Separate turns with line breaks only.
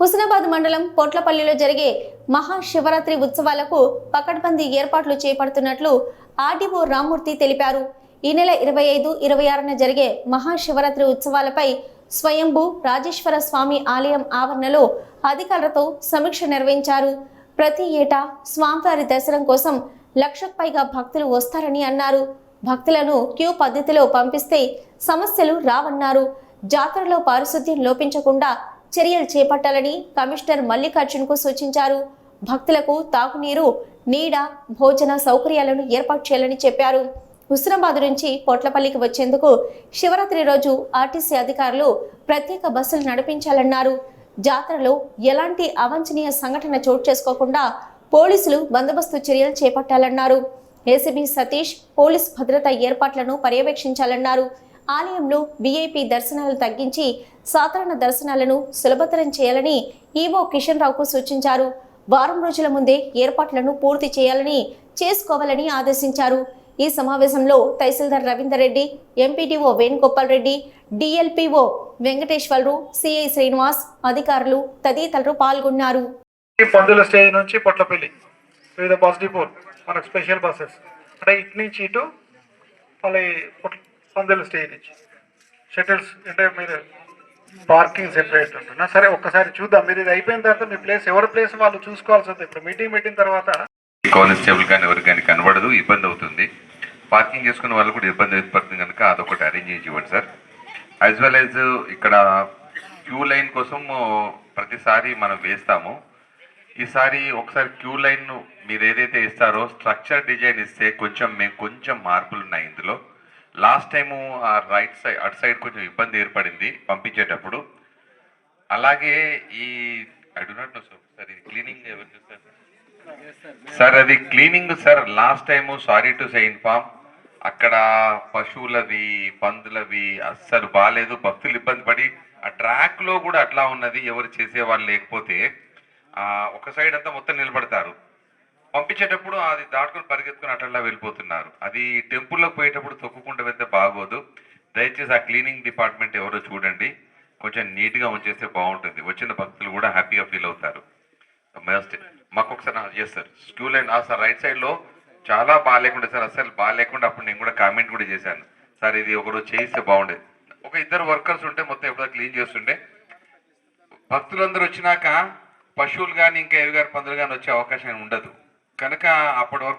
హుస్నాబాద్ మండలం పొట్లపల్లిలో జరిగే మహాశివరాత్రి ఉత్సవాలకు పకడ్బందీ ఏర్పాట్లు చేపడుతున్నట్లు ఆర్డీఓ రామ్మూర్తి తెలిపారు. ఈ నెల ఇరవై ఐదు ఇరవై ఆరున జరిగే మహాశివరాత్రి ఉత్సవాలపై స్వయంభూ రాజేశ్వర స్వామి ఆలయం ఆవరణలో అధికారులతో సమీక్ష నిర్వహించారు. ప్రతి ఏటా స్వామివారి దర్శనం కోసం లక్షకు పైగా భక్తులు వస్తారని అన్నారు. భక్తులను క్యూ పద్ధతిలో పంపిస్తే సమస్యలు రావన్నారు. జాతరలో పారిశుద్ధ్యం లోపించకుండా చర్యలు చేపట్టాలని కమిషనర్ మల్లికార్జున్కు సూచించారు. భక్తులకు తాగునీరు నీడ భోజన సౌకర్యాలను ఏర్పాటు చేయాలని చెప్పారు. హుస్నాబాద్ నుంచి పొట్లపల్లికి వచ్చేందుకు శివరాత్రి రోజు ఆర్టీసీ అధికారులు ప్రత్యేక బస్సులు నడిపించాలన్నారు. జాతరలో ఎలాంటి అవాంఛనీయ సంఘటన చోటు చేసుకోకుండా పోలీసులు బందోబస్తు చర్యలు చేపట్టాలన్నారు. ఏసీబీ సతీష్ పోలీస్ భద్రతా ఏర్పాట్లను పర్యవేక్షించాలన్నారు. ఆలయంలో వీఐపీ దర్శనాలు తగ్గించి సాధారణ దర్శనాలను సులభతరం చేయాలని ఈవో కిషన్ రావుకు సూచించారు. వారం రోజుల ముందే ఏర్పాట్లను పూర్తి చేయాలని చేసుకోవాలని ఆదేశించారు. ఈ సమావేశంలో tahsildar Ravinder Reddy MPTO Venugopal Reddy DLPO Venkateswararao CI Srinivas అధికారులు తదితరులు పాల్గొన్నారు.
పందుల స్టేజ్ నుంచి పొట్లపల్లి వివిధ బస్ మనకు స్పెషల్ బస్సెస్. అంటే ఇటు నుంచి ఇటు మళ్ళీ పందెలు స్టేజ్ నుంచి షటిల్స్ అంటే మీరు పార్కింగ్ సెపరేట్ ఉంటున్నా సరే ఒక్కసారి చూద్దాం. మీరు ఇది అయిపోయిన తర్వాత మీ ప్లేస్ ఎవరి ప్లేస్ వాళ్ళు చూసుకోవాల్సి వస్తుంది ఇప్పుడు మీటింగ్ పెట్టిన తర్వాత
కానిస్టేబుల్ కానీ ఎవరికి కానీ కనబడదు ఇబ్బంది అవుతుంది. పార్కింగ్ చేసుకున్న వాళ్ళు కూడా ఇబ్బంది పడుతుంది కనుక అదొకటి అరేంజ్ చేసి ఇవ్వండి సార్. యాజ్ వెల్ యాజ్ ఇక్కడ క్యూ లైన్ కోసం ప్రతిసారి మనం వేస్తాము. ఈసారి ఒకసారి క్యూ లైన్ మీరు ఏదైతే ఇస్తారో స్ట్రక్చర్ డిజైన్ ఇస్తే కొంచెం మేము కొంచెం మార్పులు ఉన్నాయి ఇందులో. లాస్ట్ టైము ఆ రైట్ సైడ్ అటు సైడ్ కొంచెం ఇబ్బంది ఏర్పడింది పంపించేటప్పుడు. అలాగే ఈ I do not know sir sir ఇది క్లీనింగ్ ఎవరు చూస్తారు? సార్ అది cleaning sir last time sorry to say inform అక్కడ పశువులవి పందులవి అస్సలు బాగాలేదు భక్తులు ఇబ్బంది పడి ఆ ట్రాక్లో కూడా అట్లా ఉన్నది ఎవరు చేసేవాళ్ళు లేకపోతే ఒక సైడ్ అంతా మొత్తం నిలబడతారు. పంపించేటప్పుడు అది దాటుకొని పరిగెత్తుకుని అట్లా వెళ్ళిపోతున్నారు. అది టెంపుల్లోకి పోయేటప్పుడు తొక్కుకుండా వెళ్తే బాగోదు. దయచేసి ఆ క్లీనింగ్ డిపార్ట్మెంట్ ఎవరో చూడండి. కొంచెం నీట్గా ఉంచేస్తే బాగుంటుంది. వచ్చిన భక్తులు కూడా హ్యాపీగా ఫీల్ అవుతారు. మస్ట్ మాకు ఒకసారి చేస్తారు స్క్యూ లైన్ ఆ సార్ రైట్ సైడ్లో చాలా బాగాలేకుండా సార్ అసలు బాగాలేకుండా అప్పుడు నేను కూడా కామెంట్ కూడా చేశాను. సార్ ఇది ఒకరోజు చేయిస్తే బాగుండేది. ఒక ఇద్దరు వర్కర్స్ ఉంటే మొత్తం ఎప్పుడో క్లీన్ చేస్తుండే. భక్తులందరూ వచ్చినాక పశువులు కానీ ఇంకా ఏవి గారి పందులు కానీ వచ్చే అవకాశం ఉండదు. కనుక అప్పటి వరకు